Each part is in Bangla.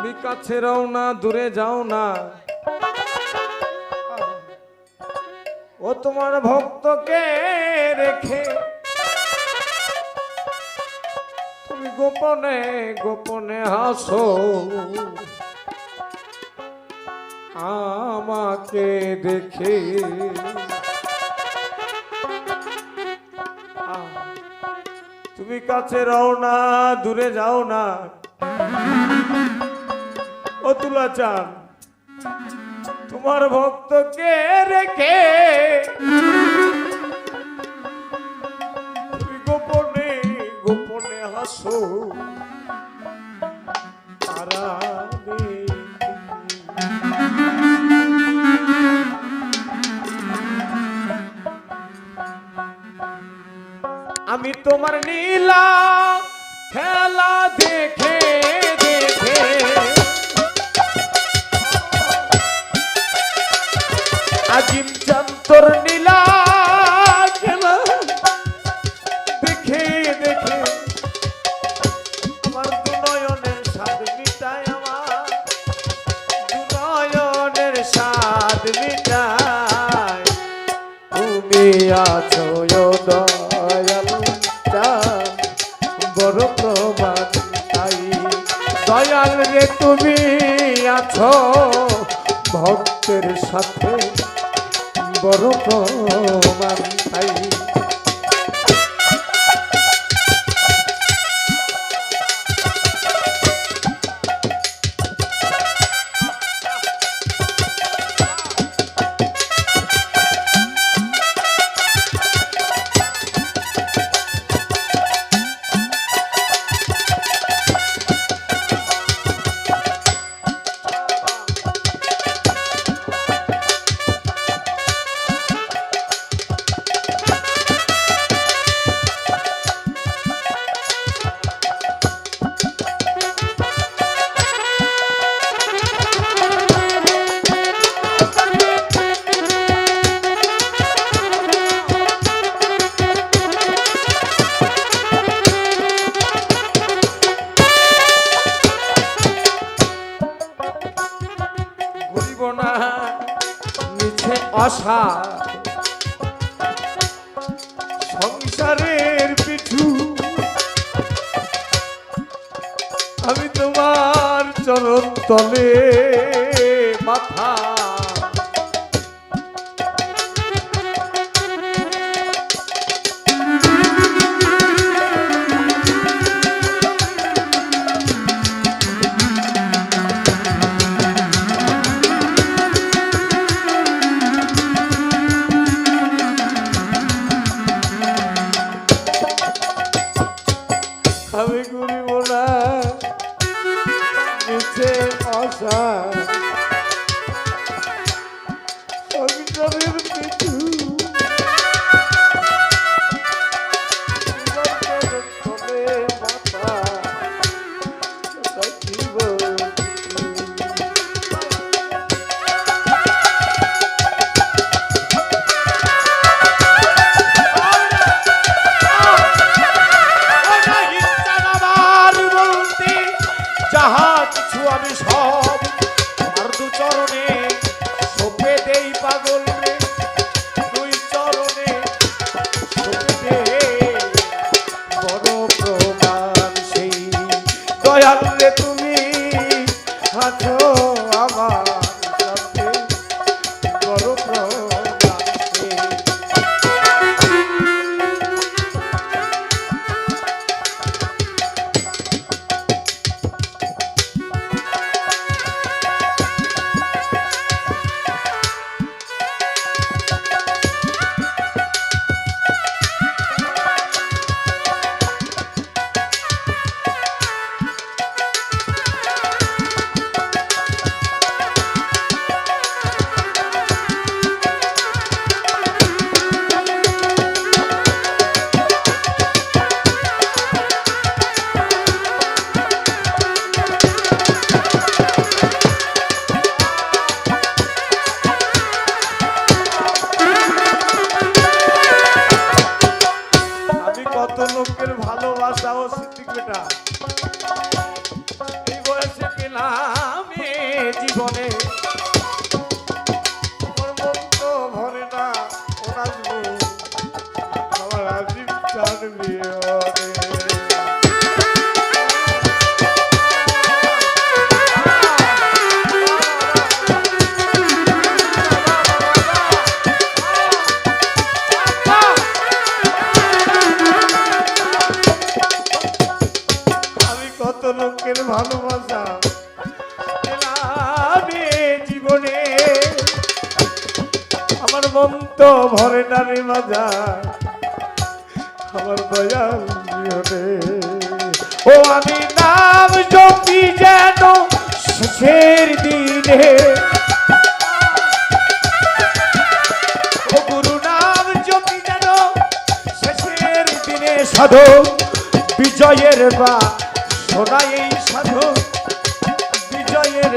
তুমি কাছে রও না, দূরে যাও না। ও তোমার ভক্তকে রেখে তুমি গোপনে গোপনে হাসো আমাকে দেখে তুমি কাছে রও না, দূরে যাও না। ও চান তোমার ভক্তকে রেখে গোপনে গোপনে হাসো। আমি তোমার নীলা খেলা দেখে দেখে। আজিম চন্তর নীলা খেলা। দেখে দেখে, আমার দুনয়নের স্বাদ মিটায় আমার। দুনয়নের স্বাদ মিটায়। তুমি আছো দয়াল বড় প্রমাণ তাই। দয়াল রে, তুমি আছো ভক্তের সাথে বড় প্রমাণ তাই আশা সংসারের পিছু আমি তোমার চরণ তলে। যাহা কিছু আমি সব তোমার দু চরণে আমার কত লোকের ভালোবাসা ও স্মৃতি এই বয়সে পেলাম জীবনে ভরে না ও জীবন আমার ভালোবাসা জীবনে। আমার মন তো ভরে না রে মাজা আমার দয়াল জীবনে। ও, আমি নাম জপি যেন শেষের দিনে সাধু বিজয়ের বা শোনাই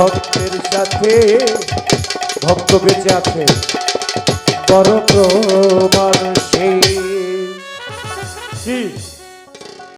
ভক্তের সাথে ভক্ত বেঁচে আছে। বড় প্রমাণ সেই